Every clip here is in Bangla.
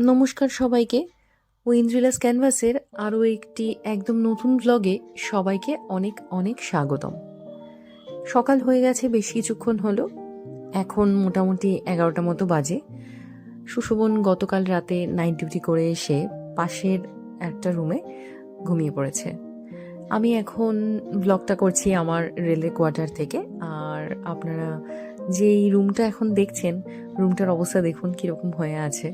নমস্কার সবাইকে। উইন্দ্রিলাস ক্যানভাসের আরও একটি একদম নতুন ব্লগে সবাইকে অনেক অনেক স্বাগতম। সকাল হয়ে গেছে, বেশ কিছুক্ষণ হলো। এখন মোটামুটি এগারোটা মতো বাজে। সুশোভন গতকাল রাতে নাইট ডিউটি করে এসে পাশের একটা রুমে ঘুমিয়ে পড়েছে। আমি এখন ব্লগটা করছি আমার রেলওয়ে কোয়ার্টার থেকে। আর আপনারা যে এই রুমটা এখন দেখছেন রুমটার অবস্থা দেখুন কীরকম হয়ে আছে।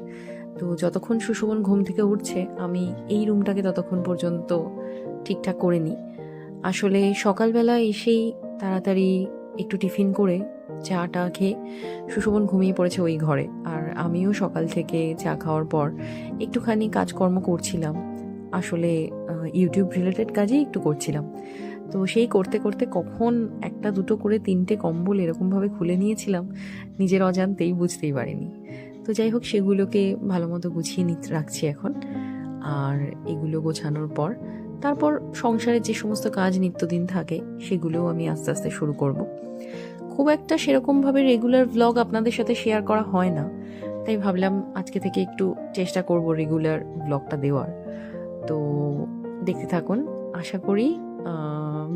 তো যতক্ষণ সুশোভন ঘুম থেকে উঠছে, আমি এই রুমটাকে ততক্ষণ পর্যন্ত ঠিকঠাক করে নিই। আসলে সকালবেলা এসেই তাড়াতাড়ি একটু টিফিন করে চাটা খেয়ে সুশোভন ঘুমিয়ে পড়েছে ওই ঘরে। আর আমিও সকাল থেকে চা খাওয়ার পর একটুখানি কাজকর্ম করছিলাম। আসলে ইউটিউব রিলেটেড কাজই একটু করছিলাম। তো সেই করতে করতে কখন একটা দুটো করে তিনটে কম্বল এরকমভাবে খুলে নিয়েছিলাম, নিজের অজান্তেই বুঝতেই পারিনি। তো যাই হোক, সেগুলোকে ভালো মতো গুছিয়ে নিতে রাখছি এখন। আর এগুলো গোছানোর পর, তারপর সংসারের যে সমস্ত কাজ নিত্যদিন থাকে, সেগুলোও আমি আস্তে আস্তে শুরু করব। খুব একটা সেরকমভাবে রেগুলার ভ্লগ আপনাদের সাথে শেয়ার করা হয় না। তাই ভাবলাম আজকে থেকে একটু চেষ্টা করব রেগুলার ব্লগটা দেওয়ার। তো দেখতে থাকুন, আশা করি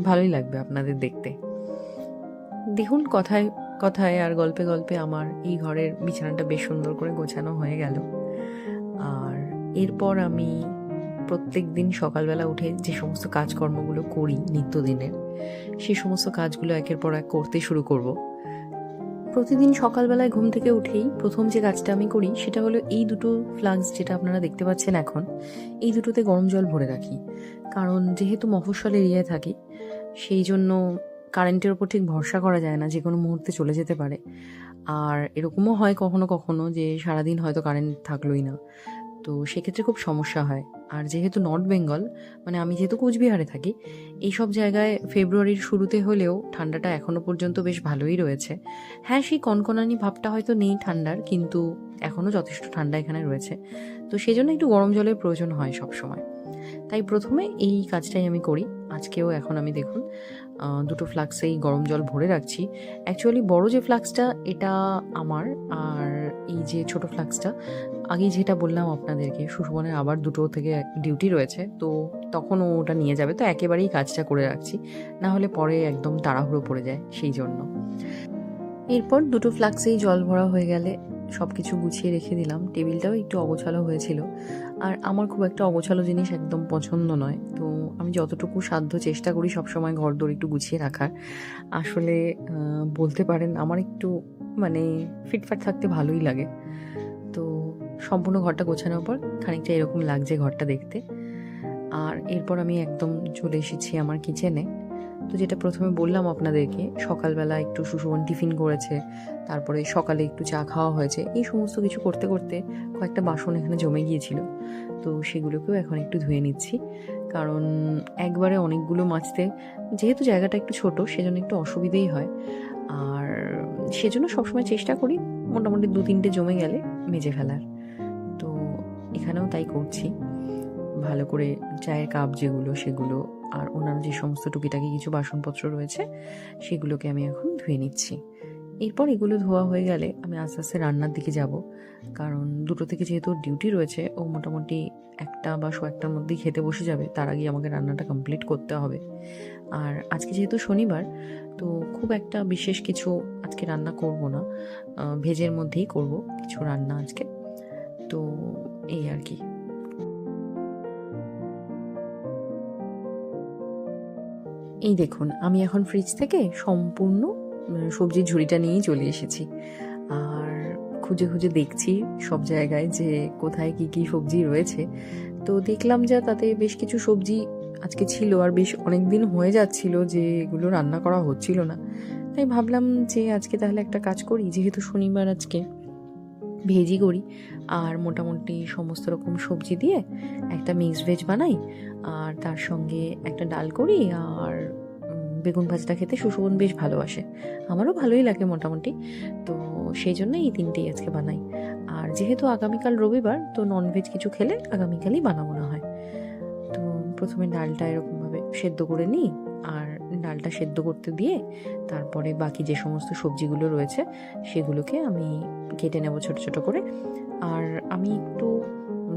ভালোই লাগবে আপনাদের দেখতে। দেখুন কথায় কথায় আর গল্পে গল্পে আমার এই ঘরের বিছানাটা বেশ সুন্দর করে গোছানো হয়ে গেল। আর এরপর আমি প্রত্যেক দিন সকালবেলা উঠে যে সমস্ত কাজকর্মগুলো করি নিত্যদিনের সেই সমস্ত কাজগুলো একের পর এক করতে শুরু করব। প্রতিদিন সকালবেলায় ঘুম থেকে উঠেই প্রথম যে কাজটা আমি করি সেটা হলো এই দুটো ফ্লাক্স যেটা আপনারা দেখতে পাচ্ছেন এখন, এই দুটোতে গরম জল ভরে রাখি। কারণ যেহেতু মফস্বল এরিয়ায় থাকি, সেই জন্য কারেন্টের ওপর ঠিক ভরসা করা যায় না যে কোনো মুহূর্তে চলে যেতে পারে। আর এরকমও হয় কখনো কখনো যে সারাদিন হয়তো কারেন্ট থাকলোই না। তো সেক্ষেত্রে খুব সমস্যা হয়। আর যেহেতু নর্থ বেঙ্গল মানে আমি যেহেতু কোচবিহারে থাকি, এইসব জায়গায় ফেব্রুয়ারির শুরুতে হলেও ঠান্ডাটা এখনও পর্যন্ত বেশ ভালোই রয়েছে। হ্যাঁ সেই কনকনানি ভাবটা হয়তো নেই ঠান্ডার, কিন্তু এখনও যথেষ্ট ঠান্ডা এখানে রয়েছে। তো সেই জন্য একটু গরম জলের প্রয়োজন হয় সব সময় তাই প্রথমে এই কাজটাই আমি করি। আজকেও এখন আমি দেখুন দুটো ফ্লাক্সেই গরম জল ভরে রাখছি। অ্যাকচুয়ালি বড় যে ফ্লাক্সটা, এটা আমার, আর এই যে ছোট ফ্লাক্সটা আগে যেটা বললাম আপনাদেরকে সুশোভনের আবার দুটো থেকে ডিউটি রয়েছে, তো তখন ওটা নিয়ে যাবে। তো একেবারেই কাজটা করে রাখছি, না হলে পরে একদম তাড়াহুড়ো পড়ে যায়, সেই জন্য। এরপর দুটো ফ্লাক্সেই জল ভরা হয়ে গেলে সব কিছু গুছিয়ে রেখে দিলাম। টেবিলটাও একটু অগোছালো হয়েছিল। আর আমার খুব একটা অগোছালো জিনিস একদম পছন্দ নয়। তো আমি যতটুকু সাধ্য চেষ্টা করি সবসময় ঘর দৌড় একটু গুছিয়ে রাখার। আসলে বলতে পারেন আমার একটু মানে ফিটফাট থাকতে ভালোই লাগে। তো সম্পূর্ণ ঘরটা গোছানোর পর খানিকটা এরকম লাগছে ঘরটা দেখতে। আর এরপর আমি একদম চলে এসেছি আমার কিচেনে তো যেটা প্রথমে বললাম আপনাদেরকে, সকালবেলা একটু সুশোভন টিফিন করেছে, তারপরে সকালে একটু চা খাওয়া হয়েছে, এই সমস্ত কিছু করতে করতে কয়েকটা বাসন এখানে জমে গিয়েছিল। তো সেগুলোকেও এখন একটু ধুয়ে নিচ্ছি, কারণ একবারে অনেকগুলো মাজতে যেহেতু জায়গাটা একটু ছোট, সেজন্য একটু অসুবিধেই হয়। আর সেজন্য সবসময় চেষ্টা করি মোটামুটি দু তিনটে জমে গেলে মেজে ফেলার। তো এখানেও তাই করছি। ভালো করে চায়ের কাপ যেগুলো, সেগুলো আর অন্যান্য যে সমস্ত টুকিটাকি কিছু বাসনপত্র রয়েছে, সেগুলোকে আমি এখন ধুয়ে নিচ্ছি। এরপর এগুলো ধোয়া হয়ে গেলে আমি আস্তে আস্তে রান্নার দিকে যাব, কারণ দুটো থেকে যেহেতু ডিউটি রয়েছে, ও মোটামুটি একটা বা শো একটার মধ্যেই খেতে বসে যাবে, তার আগে আমাকে রান্নাটা কমপ্লিট করতে হবে। আর আজকে যেহেতু শনিবার, তো খুব একটা বিশেষ কিছু আজকে রান্না করব না ভেজের মধ্যেই করব কিছু রান্না আজকে। তো এই আর কি। এই দেখুন, আমি এখন ফ্রিজ থেকে সম্পূর্ণ সবজির ঝুড়িটা নিয়েই চলে এসেছি। আর খুঁজে খুঁজে দেখছি সব জায়গায় যে কোথায় কি কি সবজি রয়েছে। তো দেখলাম যা তাতে বেশ কিছু সবজি আজকে ছিল আর বেশ অনেক দিন হয়ে যাচ্ছিল যে এগুলো রান্না করা হচ্ছিল না। তাই ভাবলাম যে আজকে তাহলে একটা কাজ করি, যেহেতু শনিবার আজকে ভেজই করি আর মোটামুটি সমস্ত রকম সবজি দিয়ে একটা মিক্স ভেজ বানাই আর তার সঙ্গে একটা ডাল করি আর বেগুন ভাজটা খেতে সুশোভন বেশ ভালোবাসে। আমারও ভালোই লাগে মোটামুটি। তো সেই জন্য এই তিনটেই আজকে বানাই। আর যেহেতু আগামীকাল রবিবার, তো ননভেজ কিছু খেলে আগামীকালই বানাবো না হয়। তো প্রথমে ডালটা এরকমভাবে সেদ্ধ করে নিই আর ডালটা সেদ্ধ করতে দিয়ে তারপরে বাকি যে সমস্ত সবজিগুলো রয়েছে, সেগুলোকে আমি কেটে নেব ছোট ছোট করে। আর আমি একটু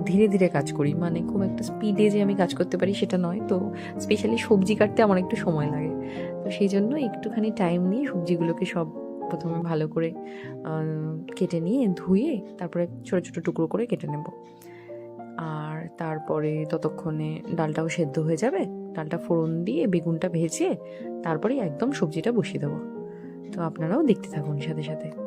ধীরে ধীরে কাজ করি মানে খুব একটা স্পিডে যে আমি কাজ করতে পারি সেটা নয়। তো স্পেশালি সবজি কাটতে আমার একটু সময় লাগে। তো সেই জন্য একটুখানি টাইম নিয়ে সবজিগুলোকে সব প্রথমে ভালো করে কেটে নিয়ে ধুয়ে তারপরে ছোটো ছোটো টুকরো করে কেটে নেব। আর তারপরে ততক্ষণে ডালটাও সেদ্ধ হয়ে যাবে। ডালটা ফোড়ন দিয়ে বেগুনটা ভেজে তারপরে একদম সবজিটা বসিয়ে দেবো। তো আপনারাও দেখতে থাকুন সাথে সাথে।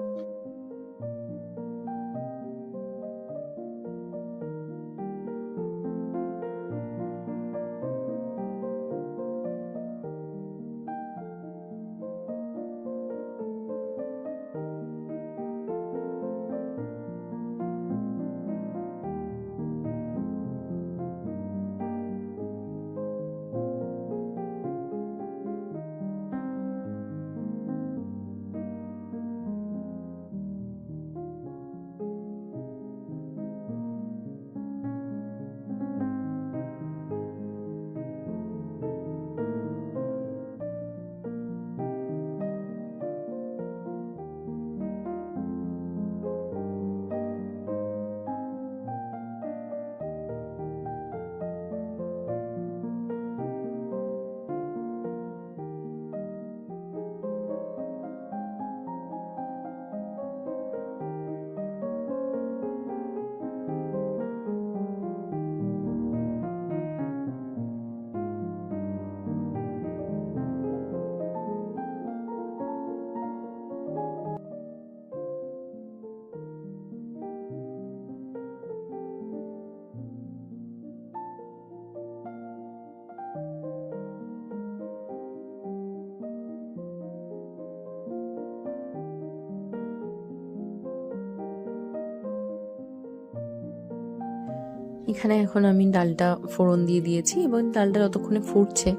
এখানে এখন আমি ডালটা ফোড়ন দিয়ে দিয়েছি এবং ডালটা যতক্ষণে ফুটছে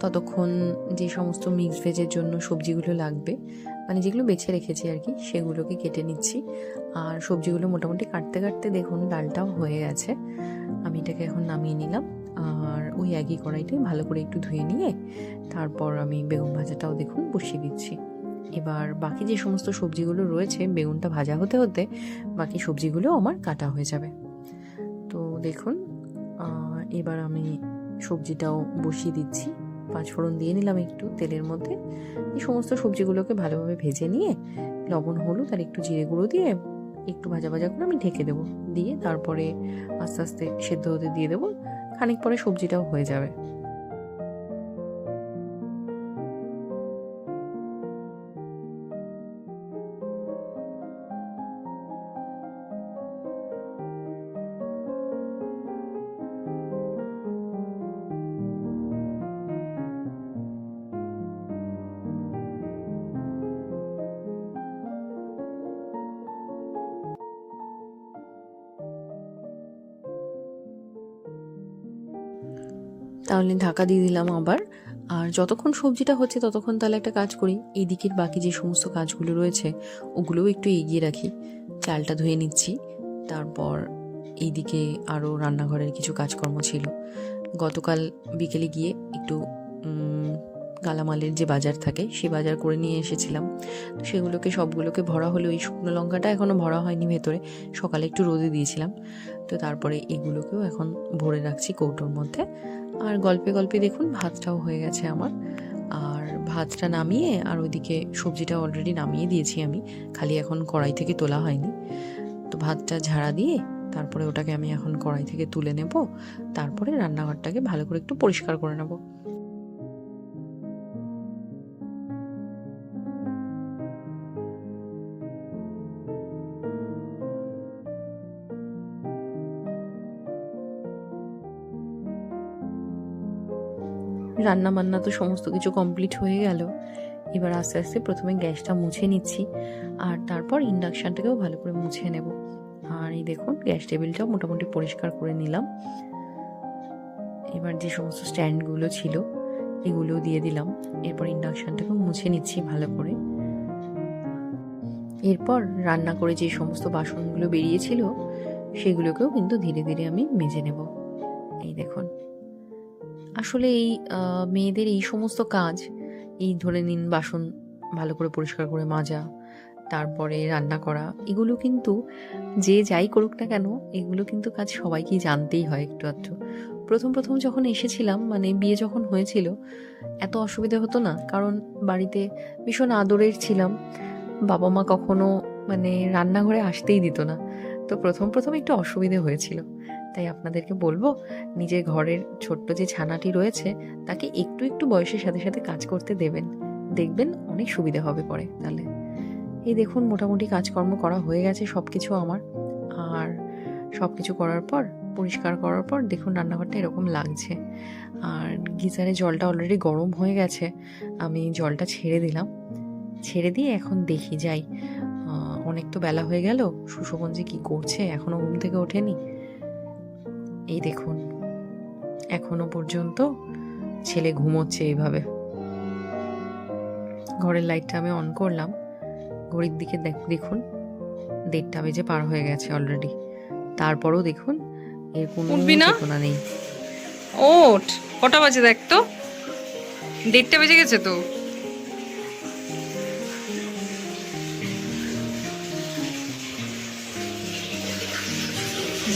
ততক্ষণ যে সমস্ত মিক্স ভেজের জন্য সবজিগুলো লাগবে মানে যেগুলো বেছে রেখেছি আর কি, সেগুলোকে কেটে নিচ্ছি। আর সবজিগুলো মোটামুটি কাটতে কাটতে দেখুন ডালটাও হয়ে গেছে। আমি এটাকে এখন নামিয়ে নিলাম। আর ওই একই কড়াইতে ভালো করে একটু ধুয়ে নিয়ে তারপর আমি বেগুন ভাজাটাও দেখুন বসিয়ে দিচ্ছি। এবার বাকি যে সমস্ত সবজিগুলো রয়েছে, বেগুনটা ভাজা হতে হতে বাকি সবজিগুলো আমার কাটা হয়ে যাবে। দেখুন এবার আমি সবজিটাও বসিয়ে দিচ্ছি। পাঁচফোড়ন দিয়ে নিলাম একটু তেলের মধ্যে। এই সমস্ত সবজিগুলোকে ভালোভাবে ভেজে নিয়ে, লবণ, হলুদ আর একটু জিরে গুঁড়ো দিয়ে একটু ভাজা ভাজা করে আমি ঢেকে দেবো। দিয়ে তারপরে আস্তে আস্তে সেদ্ধ হতে দিয়ে দেবো। খানিক পরে সবজিটাও হয়ে যাবে। তাহলে ঢাকা দিয়ে দিলাম আবার। আর যতক্ষণ সবজিটা হচ্ছে ততক্ষণ তাহলে একটা কাজ করি। এই দিকের বাকি যে সমস্ত কাজগুলো রয়েছে, ওগুলোও একটু এগিয়ে রাখি। চালটা ধুয়ে নিচ্ছি। তারপর এইদিকে আরও রান্নাঘরের কিছু কাজকর্ম ছিল। গতকাল বিকেলে গিয়ে একটু গালামালের যে বাজার থাকে, সে বাজার করে নিয়ে এসেছিলাম। সেগুলোকে, সবগুলোকে ভরা হলো। এই শুকনো লঙ্কাটা এখনও ভরা হয়নি ভেতরে। সকালে একটু রোদে দিয়েছিলাম। তো তারপরে এগুলোকেও এখন ভরে রাখছি কৌটোর মধ্যে। আর গল্পে গল্পে দেখুন ভাতটাও হয়ে গেছে আমার। আর ভাতটা নামিয়ে আর ওইদিকে সবজিটা অলরেডি নামিয়ে দিয়েছি আমি। খালি এখন কড়াই থেকে তোলা হয়নি। তো ভাতটা ঝাড়া দিয়ে তারপরে ওটাকে আমি এখন কড়াই থেকে তুলে নেব। তারপরে রান্নাঘরটাকে ভালো করে একটু পরিষ্কার করে নেব। রান্না বান্না তো সমস্ত কিছু কমপ্লিট হয়ে গেল। এবার আস্তে আস্তে প্রথমে গ্যাসটা মুছে নিচ্ছি, আর তারপর ইন্ডাকশানটাকেও ভালো করে মুছে নেব। আর এই দেখুন, গ্যাস টেবিলটাও মোটামুটি পরিষ্কার করে নিলাম। এবার যে সমস্ত স্ট্যান্ডগুলো ছিল, এগুলোও দিয়ে দিলাম। এরপর ইন্ডাকশানটাকেও মুছে নিচ্ছি ভালো করে। এরপর রান্না করে যে সমস্ত বাসনগুলো বেরিয়েছিল, সেগুলোকেও কিন্তু ধীরে ধীরে আমি মেজে নেব। এই দেখুন আসলে এই মেয়েদের এই সমস্ত কাজ, এই ধরে নিন বাসন ভালো করে পরিষ্কার করে মাজা, তারপরে রান্না করা, এগুলো কিন্তু যে যাই করুক না কেন, এগুলো কিন্তু কাজ সবাইকেই জানতেই হয় একটু আধটু। প্রথম প্রথম যখন এসেছিলাম মানে বিয়ে যখন হয়েছিল, এত অসুবিধা হতো না, কারণ বাড়িতে ভীষণ আদরের ছিলাম। বাবা মা কখনো মানে রান্নাঘরে আসতেই দিত না। তো প্রথম প্রথম একটু অসুবিধে হয়েছিল। তাই আপনাদেরকে বলব, নিজের ঘরের ছোট্ট যে ছানাটি রয়েছে, তাকে একটু একটু বয়সের সাথে সাথে কাজ করতে দেবেন। দেখবেন অনেক সুবিধা হবে পরে তাহলে। এই দেখুন মোটামুটি কাজকর্ম করা হয়ে গেছে সব কিছু আমার। আর সব কিছু করার পর, পরিষ্কার করার পর দেখুন রান্নাঘরটা এরকম লাগছে। আর গিজারে জলটা অলরেডি গরম হয়ে গেছে, আমি জলটা ছেড়ে দিলাম। ছেড়ে দিয়ে এখন দেখি, যাই। অনেক তো বেলা হয়ে গেল সুশোভন যে কি করছে? এখনও ঘুম থেকে ওঠেনি। এই দেখুন এখনও পর্যন্ত ছেলে ঘুমোচ্ছে এইভাবে। ঘরের লাইটটা আমি অন করলাম ঘড়ির দিকে দেখ- দেখুন দেড়টা বেজে পার হয়ে গেছে অলরেডি তারপরও দেখুন এর কোনো? চেতনা নেই। ওঠ কটা বাজে দেখ তো? দেড়টা বেজে গেছে তো?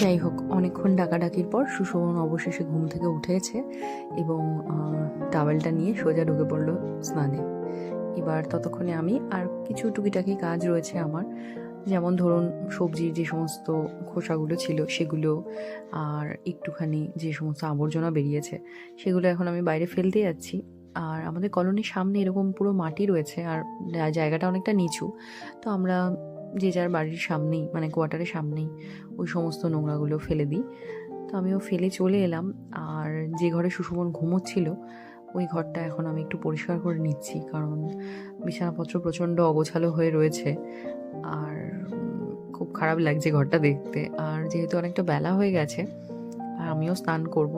যাই হোক অনেকক্ষণ ডাকাডাকির পর সুশোভন অবশেষে ঘুম থেকে উঠেছে এবং টাওয়েলটা নিয়ে সোজা ঢুকে পড়ল স্নানে। এবার ততক্ষণে আমি আর কিছু টুকিটাকি কাজ রয়েছে আমার। যেমন ধরুন, সবজির যে সমস্ত খোসাগুলো ছিল সেগুলো আর একটুখানি যে সমস্ত আবর্জনা বেরিয়েছে সেগুলো এখন আমি বাইরে ফেলতে যাচ্ছি। আর আমাদের কলোনির সামনে এরকম পুরো মাটি রয়েছে আর জায়গাটা অনেকটা নিচু। তো আমরা যে যার বাড়ির সামনেই মানে কোয়ার্টারের সামনেই ওই সমস্ত নোংরাগুলো ফেলে দিই। তো আমিও ফেলে চলে এলাম আর যে ঘরে সুশোভন ঘুমোচ্ছিল, ওই ঘরটা এখন আমি একটু পরিষ্কার করে নিচ্ছি কারণ বিছানাপত্র প্রচণ্ড অগোছালো হয়ে রয়েছে আর খুব খারাপ লাগছে ঘরটা দেখতে। আর যেহেতু অনেকটা বেলা হয়ে গেছে, আর আমিও স্নান করব।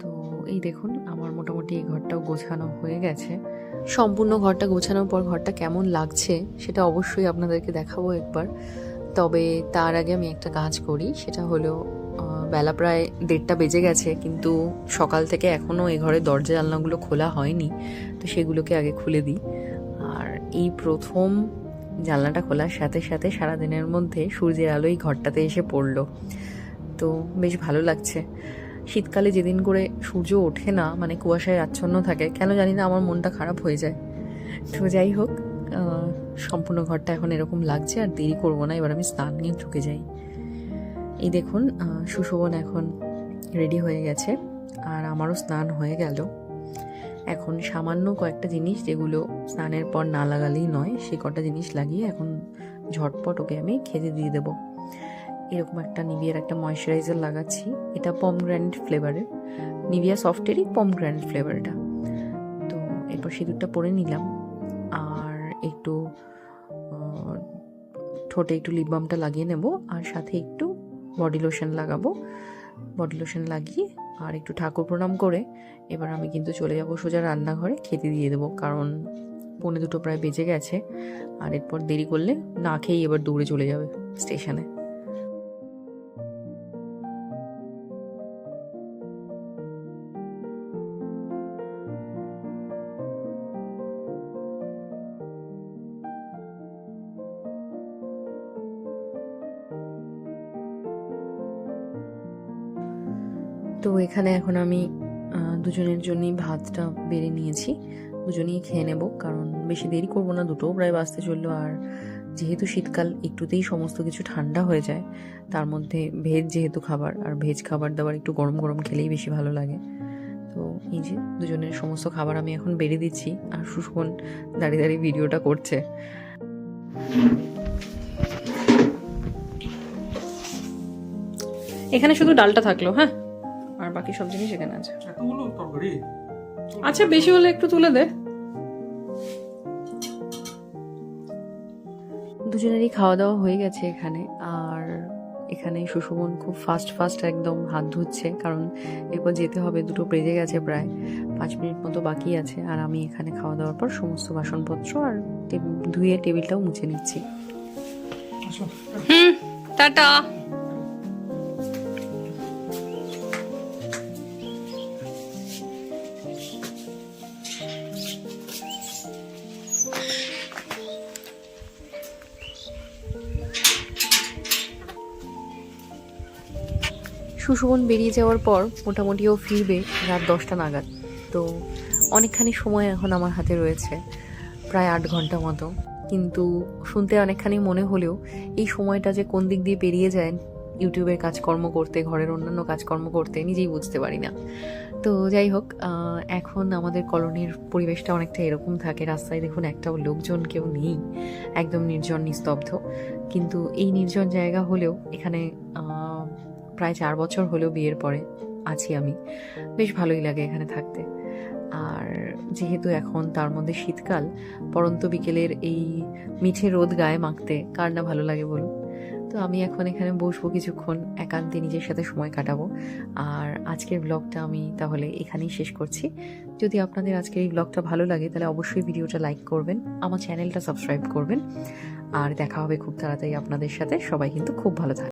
তো এই দেখুন, আমার মোটামুটি এই ঘরটাও গোছানো হয়ে গেছে। সম্পূর্ণ ঘরটা গোছানোর পর ঘরটা কেমন লাগছে সেটা অবশ্যই আপনাদেরকে দেখাবো একবার। তবে তার আগে আমি একটা কাজ করি, সেটা হলো বেলা প্রায় দেড়টা বেজে গেছে, কিন্তু সকাল থেকে এখনও এ ঘরের দরজা জানলাগুলো খোলা হয়নি, তো সেগুলোকে আগে খুলে দিই। আর এই প্রথম জানলাটা খোলার সাথে সাথে সারাদিনের মধ্যে সূর্যের আলো এই ঘরটাতে এসে পড়ল। তো বেশ ভালো লাগছে। শীতকালে যেদিন করে সূর্য ওঠে না মানে কুয়াশায় আচ্ছন্ন থাকে, কেন জানি না আমার মনটা খারাপ হয়ে যায়। তো যাই হোক সম্পূর্ণ ঘরটা এখন এরকম লাগছে আর দেরি করব না, এবার আমি স্নান নিয়ে ঢুকে যাই। এই দেখুন সুশোভন এখন রেডি হয়ে গেছে আর আমারও স্নান হয়ে গেল। এখন সামান্য কয়েকটা জিনিস যেগুলো স্নানের পর না লাগালেই নয়, সে কটা জিনিস লাগিয়ে এখন ঝটপট ওকে আমি খেতে দিয়ে দেবো। এরকম একটা নিভিয়ার একটা ময়শ্চারাইজার লাগাচ্ছি। এটা পম গ্র্যান্ড ফ্লেভারের নিভিয়া সফটেরই পম গ্র্যান্ড ফ্লেভারটা তো এরপর সিঁদুরটা পরে নিলাম। আর একটু ঠোঁটে একটু লিপ বামটা লাগিয়ে নেব। আর সাথে একটু বডি লোশন লাগাবো। বডি লোশন লাগিয়ে আর একটু ঠাকুর প্রণাম করে এবার আমি কিন্তু চলে যাব সোজা রান্নাঘরে খেতে দিয়ে দেবো। কারণ পৌনে দুটো প্রায় বেজে গেছে। আর এরপর দেরি করলে না খেয়েই এবার দৌড়ে চলে যাবে স্টেশনে। তো এখানে এখন আমি দুজনের জন্যই ভাতটা বেড়ে নিয়েছি। দুজনেই খেয়ে নেব, কারণ বেশি দেরি করব না, দুটোও প্রায় বাঁচতে চলল। আর যেহেতু শীতকাল, একটুতেই সমস্ত কিছু ঠান্ডা হয়ে যায়। তার মধ্যে ভেজ যেহেতু খাবার, আর ভেজ খাবার দাবার একটু গরম গরম খেলেই বেশি ভালো লাগে। তো এই যে দুজনের সমস্ত খাবার আমি এখন বেড়ে দিচ্ছি, আর সুশোভন দাঁড়িয়ে দাঁড়িয়ে ভিডিওটা করছে। এখানে শুধু ডালটা থাকল হ্যাঁ? আর বাকি সব জিনিস এখানে আছে। আচ্ছা বেশি হলে একটু তুলে দে। দুজনেরই খাওয়া দাওয়া হয়ে গেছে এখানে আর এখানে সুশোভন খুব ফাস্ট ফাস্ট একদম হাত ধুচ্ছে কারণ এরপর যেতে হবে দুটো বেজে গেছে প্রায়। পাঁচ মিনিট মতো বাকি আছে আর আমি এখানে খাওয়া দাওয়ার পর সমস্ত বাসনপত্র আর ধুয়ে টেবিলটাও মুছে নিচ্ছি। হুম টাটা। সুশোভন বেরিয়ে যাওয়ার পর মোটামুটি ও ফিরবে রাত দশটা নাগাদ। তো অনেকখানি সময় এখন আমার হাতে রয়েছে, প্রায় আট ঘণ্টা মতো। কিন্তু শুনতে অনেকখানি মনে হলেও এই সময়টা যে কোন দিক দিয়ে পেরিয়ে যায়, ইউটিউবের কাজকর্ম করতে, ঘরের অন্যান্য কাজকর্ম করতে, নিজেই বুঝতে পারি না। তো যাই হোক এখন আমাদের কলোনির পরিবেশটা অনেকটা এরকম থাকে। রাস্তায় দেখুন একটাও লোকজন কেউ নেই, একদম নির্জন, নিস্তব্ধ। কিন্তু এই নির্জন জায়গা হলেও এখানে প্রায় চার বছর হলেও বিয়ের পরে আছি আমি। বেশ ভালোই লাগে এখানে থাকতে। আর যেহেতু এখন তার মধ্যে শীতকাল, পরন্ত বিকেলের এই মিঠে রোদ গায়ে মাখতে কার না ভালো লাগে বলুন? তো আমি এখন এখানে বসবো কিছুক্ষণ, একান্তে নিজের সাথে সময় কাটাবো। আর আজকের ব্লগটা আমি তাহলে এখানেই শেষ করছি। যদি আপনাদের আজকের এই ব্লগটা ভালো লাগে, তাহলে অবশ্যই ভিডিওটা লাইক করবেন, আমার চ্যানেলটা সাবস্ক্রাইব করবেন। আর দেখা হবে খুব তাড়াতাড়ি আপনাদের সাথে। সবাই কিন্তু খুব ভালো থাকবে